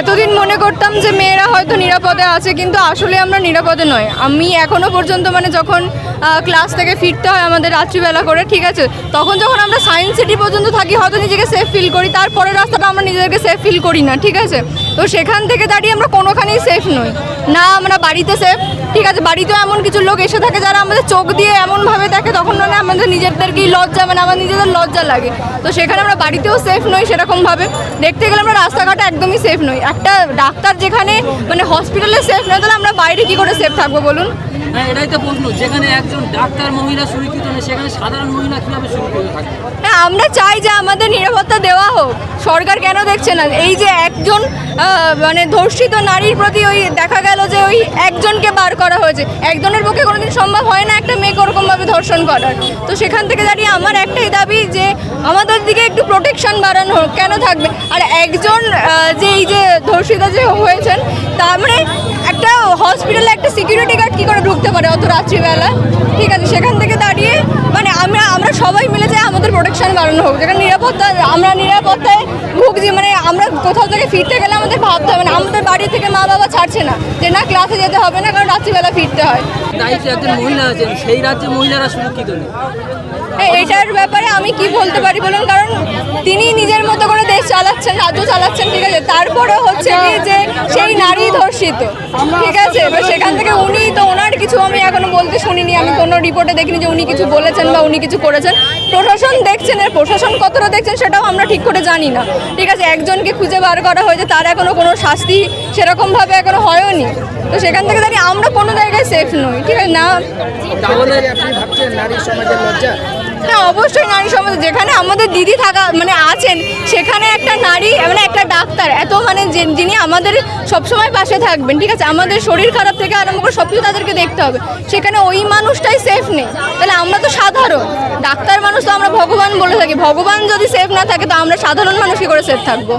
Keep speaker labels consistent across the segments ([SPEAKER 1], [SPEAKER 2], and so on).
[SPEAKER 1] এতদিন মনে করতাম যে মেয়েরা হয়তো নিরাপদে আছে, কিন্তু আসলে আমরা নিরাপদে নয় আমি এখনও পর্যন্ত মানে যখন ক্লাস থেকে ফিরতে হয় আমাদের রাত্রিবেলা করে, ঠিক আছে? তখন যখন আমরা সায়েন্স সিটি পর্যন্ত থাকি, হয়তো নিজেকে সেফ ফিল করি তারপরে রাস্তাটা আমরা নিজেদেরকে সেফ ফিল করি না, ঠিক আছে? তো সেখান থেকে দাঁড়িয়ে আমরা কোনোখানেই সেফ নই। না, আমরা বাড়িতে সেফ ঠিক আছে, বাড়িতেও এমন কিছু লোক এসে থাকে যারা আমাদের চোখ দিয়ে এমনভাবে দেখে, তখন মানে আমাদের নিজেদেরকেই লজ্জা মানে আমাদের নিজেদের লজ্জা লাগে। তো সেখানে আমরা বাড়িতেও সেফ নই সেরকমভাবে। দেখতে গেলে আমরা রাস্তাঘাটে একদমই সেফ নই। একটা ডাক্তার যেখানে মানে হসপিটালে সেফ নয়, তাহলে আমরা বাইরে কী করে সেফ থাকব বলুন?
[SPEAKER 2] হ্যাঁ এটাই তো প্রশ্ন। যেখানে একজন ডাক্তার মহিলা সুরক্ষিত নেই, সেখানে সাধারণ মহিলা কীভাবে সুরক্ষিত থাকবে?
[SPEAKER 1] হ্যাঁ আমরা চাই যে আমাদের নিরাপত্তা দেওয়া হোক। সরকার কেন দেখছে না? এই যে একজন মানে ধর্ষিত নারীর প্রতি ওই দেখা গেল যে ওই একজনকে বার করা হয়েছে। একজনের পক্ষে কোনোদিন সম্ভব হয় না একটা মেয়েকে ওরকমভাবে ধর্ষণ করার। তো সেখান থেকে দাঁড়িয়ে আমার একটাই দাবি যে আমাদের দিকে একটু প্রোটেকশন বাড়ানো হোক, কেন থাকবে? আর একজন যে এই যে ধর্ষিতা যে হয়েছেন, তার মানে হসপিটালে একটা সিকিউরিটি গার্ড কী করে ঢুকতে পারে অত রাত্রিবেলা ঠিক আছে সেখান থেকে দাঁড়িয়ে মানে আমরা আমরা সবাই মিলে যাই আমাদের প্রোটেকশন বাড়ানো হোক। যেখানে নিরাপত্তা আমরা নিরাপত্তায় ভুগছি মানে আমরা কোথাও থেকে ফিরতে গেলে আমাদের ভাবতে হবে না। আমাদের বাড়ি থেকে মা বাবা ছাড়ছে না যে না ক্লাসে যেতে হবে না কারণ রাত্রিবেলা ফিরতে হয়।
[SPEAKER 2] দায়িত্বে একজন মহিলা আছেন সেই রাজ্যে মহিলারা সুরক্ষিত নেই।
[SPEAKER 1] হ্যাঁ, এটার ব্যাপারে আমি কি বলতে পারি বলুন? কারণ তিনি নিজের মতো করে দেশ চালাচ্ছেন, রাজ্য চালাচ্ছেন, ঠিক আছে? তারপরে হচ্ছে কি যে সেই নারী ধর্ষিত, ঠিক আছে? এবার সেখান থেকে উনি তো ওনার কিছু আমি এখনও বলতে শুনিনি, আমি কোনো রিপোর্টে দেখিনি যে উনি কিছু বলেছেন বা উনি কিছু করেছেন। প্রশাসন দেখছেন, এর প্রশাসন কতটা দেখছেন সেটাও আমরা ঠিক করে জানি না, ঠিক আছে? একজনকে খুঁজে বার করা হয়েছে, তার এখনও কোনো শাস্তি সেরকমভাবে এখনও হয়ওনি তো সেখান থেকে দাঁড়িয়ে আমরা কোনো জায়গায় সেফ নই, ঠিক আছে? না হ্যাঁ অবশ্যই নারী সমাজ, যেখানে আমাদের দিদি থাকা মানে আছেন, সেখানে একটা নারী মানে একটা ডাক্তার, এত মানে যিনি আমাদের সবসময় পাশে থাকবেন, ঠিক আছে? আমাদের শরীর খারাপ থেকে আরম্ভ করে সব কিছু তাদেরকে দেখতে হবে। সেখানে ওই মানুষটাই সেফ নেই। তাহলে আমরা তো সাধারণ। ডাক্তার মানুষ তো আমরা ভগবান বলে থাকি। ভগবান যদি সেফ না থাকে, তো আমরা সাধারণ মানুষ করে সেফ থাকব।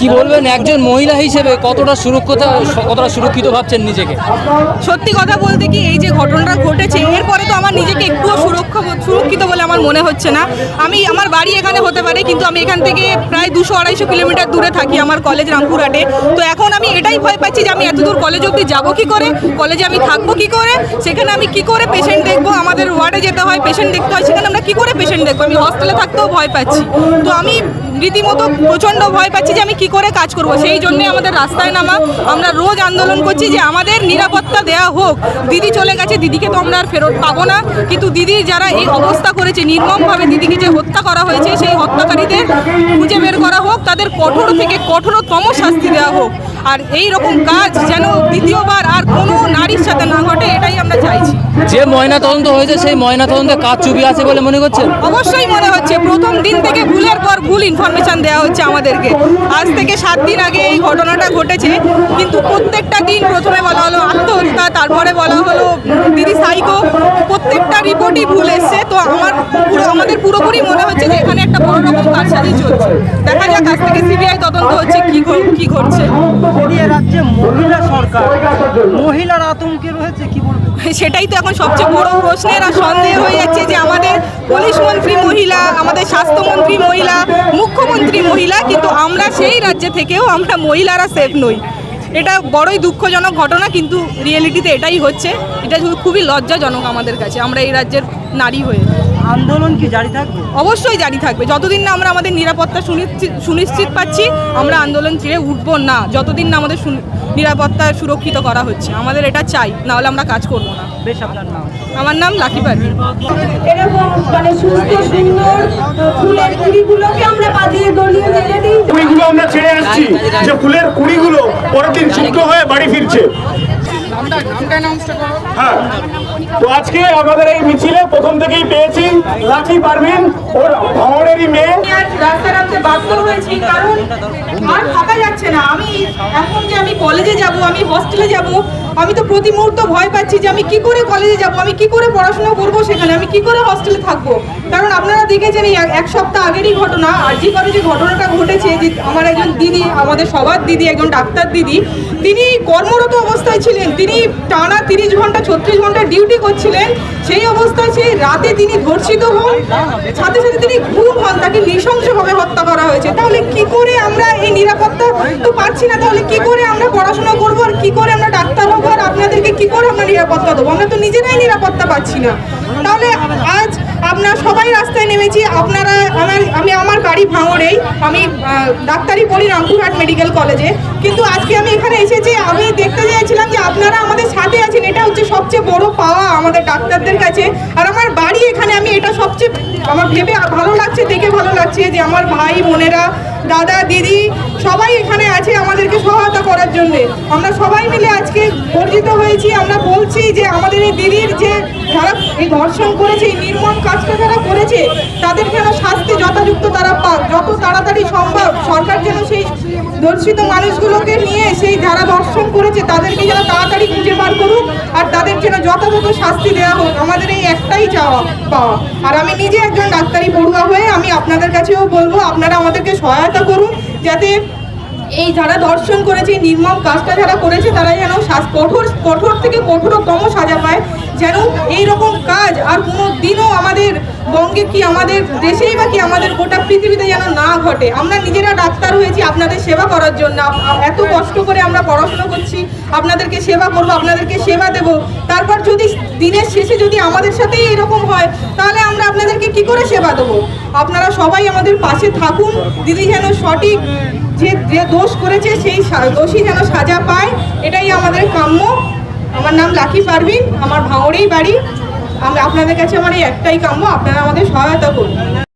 [SPEAKER 2] কি বলবেন? একজন মহিলা হিসেবে কতটা সুরক্ষিত কতটা সুরক্ষিত ভাবছেন নিজেকে?
[SPEAKER 3] সত্যি কথা বলতে কি, এই যে ঘটনাটা ঘটেছে, এরপরে তো আমার নিজেকে একটুও সুরক্ষা সুরক্ষিত বলে আমার মনে হচ্ছে না। আমি, আমার বাড়ি এখানে হতে পারে, কিন্তু আমি এখান থেকে প্রায় দুশো আড়াইশো কিলোমিটার দূরে থাকি আমার কলেজ রামপুরহাটে। তো এখন আমি এটাই ভয় পাচ্ছি যে আমি এত দূর কলেজ অবধি যাব কি করে? কলেজে আমি থাকব কি করে? সেখানে আমি কি করে পেশেন্ট দেখব? আমাদের ওয়ার্ডে যেতে হয় পেশেন্ট দেখতে হয়, সেখানে আমরা কি করে পেশেন্ট দেখব? আমি হস্টেলে থাকতেও ভয় পাচ্ছি। তো আমি রীতিমতো প্রচণ্ড ভয় পাচ্ছি যে আমি কি করে কাজ করব। সেই জন্যে আমাদের রাস্তায় নামা। আমরা রোজ আন্দোলন করছি যে আমাদের নিরাপত্তা দেয়া হোক। দিদি চলে গেছে, দিদিকে তো আমরা আর ফেরত পাবো না। কিন্তু দিদি যারা এই অবস্থা করেছে, নির্মমভাবে দিদিকে যে হত্যা করা হয়েছে সেই হত্যাকারীদের খুঁজে বের করা হোক তাদের কঠোর থেকে কঠোরতম শাস্তি দেওয়া হোক। আর এই রকম কাজ যেন দ্বিতীয়বার আর কোনো নারীর সাথে না ঘটে এটাই আমরা চাইছি।
[SPEAKER 2] যে ময়না তদন্ত হয়েছে সেই ময়না তদন্তে কাজ চুপি আছে বলে মনে করছেন?
[SPEAKER 3] অবশ্যই মনে হচ্ছে। প্রথম দিন থেকে ভুলের পর ভুল ইনফরমেশন দেওয়া হচ্ছে আমাদেরকে। আজ থেকে সাত দিন আগে এই ঘটনাটা ঘটেছে কিন্তু প্রত্যেকটা দিন প্রথমে বলা হলো আত্মহত্যা তারপরে বলা হলো রিপোর্টই ভুল এসছে তো আমার পুরো আমাদের পুরোপুরি মনে হচ্ছে যে এখানে একটা বড় রকম কারসাজি চলছে। দেখা যাক আজ থেকে সিবিআই তদন্ত হচ্ছে কি কি ঘটছে।
[SPEAKER 4] রাজ্যে মহিলা সরকার মহিলার আতঙ্কে রয়েছে কি বলব?
[SPEAKER 3] সেটাই তো এখন সবচেয়ে বড় প্রশ্নের আর সন্দেহ হয়ে যাচ্ছে যে আমাদের পুলিশ মন্ত্রী মহিলা আমাদের স্বাস্থ্যমন্ত্রী মহিলা মুখ্যমন্ত্রী মহিলা কিন্তু আমরা সেই রাজ্যে থেকেও আমরা মহিলারা সেফ নই। এটা বড়ই দুঃখজনক ঘটনা, কিন্তু রিয়েলিটিতে এটাই হচ্ছে। এটা খুবই লজ্জাজনক আমাদের কাছে। আমরা এই রাজ্যের নারী হয়ে।
[SPEAKER 4] আন্দোলন কি জারি থাকবে?
[SPEAKER 3] অবশ্যই জারি থাকবে। যতদিন না আমরা আমাদের নিরাপত্তা সুনিশ্চিত পাচ্ছি আমরা আন্দোলন ছেড়ে উঠবো না। যতদিন না আমাদের নিরাপত্তা সুরক্ষিত করা হচ্ছে। আমাদের এটা চাই নাহলে আমরা কাজ করব না।
[SPEAKER 4] বেশ আপনার নাম?
[SPEAKER 3] আমার নাম লাকি পারভিন।
[SPEAKER 5] এরকম মানে সুস্থ সুন্দর ফুলের কুড়িগুলোকে আমরা বাঁধিয়ে গলিয়ে মেলে দিই।
[SPEAKER 6] কুড়িগুলো আমরা ছেড়ে আসছি যে ফুলের কুড়িগুলো পরের দিন শুকনো হয়ে বাড়ি ফিরছে। হ্যাঁ। তো আজকে আমাদের এই মিছিলে প্রথম থেকেই পেয়েছি লাঠি পারভিন ওর ভাঙড়েরই মেয়ে।
[SPEAKER 3] রাস্তা নামতে বাধ্য হয়েছি, কারণ আর থাকা যাচ্ছে না। আমি এখন যে আমি কলেজে যাব, আমি হস্টেলে যাব, আমি তো প্রতি মুহূর্ত ভয় পাচ্ছি যে আমি কি করে কলেজে যাব, আমি কি করে পড়াশোনা করব সেখানে, আমি কি করে হস্টেলে থাকব? কারণ আপনারা দেখেছেন এই এক- সপ্তাহ আগেরই ঘটনা আরজি করে যে ঘটনাটা ঘটেছে, যে আমার একজন দিদি, আমাদের সবার দিদি, একজন ডাক্তার দিদি, তিনি কর্মরত অবস্থায় ছিলেন। তিনি টানা তিরিশ ঘণ্টা, ছত্রিশ ঘণ্টা ডিউটি করছিলেন, সেই অবস্থায় সেই রাতে তিনি ধর্ষিত হন। সাথে সাথে তিনি খুন হন, তাকে নৃশংসভাবে হত্যা করা হয়েছে। তাহলে কি করে আমরা এই নিরাপত্তা তো পাচ্ছি না? তাহলে কি করে আমরা পড়াশোনা করব আর কি করে আমরা ডাক্তার হব? আর আপনাদেরকে কি করে আমরা নিরাপত্তা দেবো? আমরা তো নিজেরাই নিরাপত্তা পাচ্ছি না। তাহলে আজ আপনারা সবাই রাস্তায় নেমেছি, আপনারা আমার, আমি আমার গাড়ি ভাঙড়েই, আমি ডাক্তারি পড়ি রামপুরহাট মেডিকেল কলেজে, কিন্তু আজকে আমি এখানে এসেছি, আমি দেখতে চাইছিলাম যে আপনারা আমাদের সাথে আছেন, এটা হচ্ছে সবচেয়ে বড় পাওয়া আমাদের ডাক্তারদের কাছে, আর আমার বাড়ি এখানে আমি এটা সবচেয়ে, আমার ভেবে ভালো লাগছে লাগছে যে আমার ভাই, বোনেরা, দাদা, দিদি, সবাই এখানে আছে আমাদেরকে সহায়তা করার জন্য। আমরা সবাই মিলে আজকে বর্জিত হয়েছি। আমরা বলছি যে আমাদের এই দিদির যে যারা এই ধর্ষণ করেছে, এই নির্মম কাজটা যারা করেছে তাদের যেন শাস্তি যথাযুক্ত তারা পাক, যত তাড়াতাড়ি সম্ভব সরকার যেন সেই ধর্ষিত মানুষগুলোকে নিয়ে সেই যারা দর্শন করেছে, তাদেরকে যেন তাড়াতাড়ি খুঁজে বার করুক আর তাদের যেন যথাযথ শাস্তি দেওয়া হোক। আমাদের এই একটাই চাওয়া, পাওয়া। আর আমি নিজে একজন ডাক্তারি পড়ুয়া হয়ে আমি আপনাদের কাছেও বলব, আপনারা আমাদেরকে সহায়তা করুন যাতে এই যারা দর্শন করেছে, নির্মম কাজটা যারা করেছে, তারা যেন কঠোর কঠোর থেকে কঠোরতম সাজা পায় যেন এই রকম কাজ আর কোনো দিনও আমাদের বঙ্গে কি আমাদের দেশেই বা কি আমাদের গোটা পৃথিবীতে যেন না ঘটে। আমরা নিজেরা ডাক্তার হয়েছি আপনাদের সেবা করার জন্য। এত কষ্ট করে আমরা পড়াশোনা করছি, আপনাদেরকে সেবা করব, আপনাদেরকে সেবা দেব। তারপর যদি দিনের শেষে যদি আমাদের সাথেই এরকম হয়, তাহলে আমরা আপনাদেরকে কি করে সেবা দেবো? আপনারা সবাই আমাদের পাশে থাকুন। দিদি যেন সঠিক যে যে দোষ করেছে, সেই দোষী যেন সাজা পায়। এটাই আমাদের কাম্য। আমার নাম লাকি পারভিন, আমার ভাঙড়েই বাড়ি। আমি আপনাদের কাছে আমার এই একটাই কাম্য, আপনারা আমাদের সহায়তা করুন।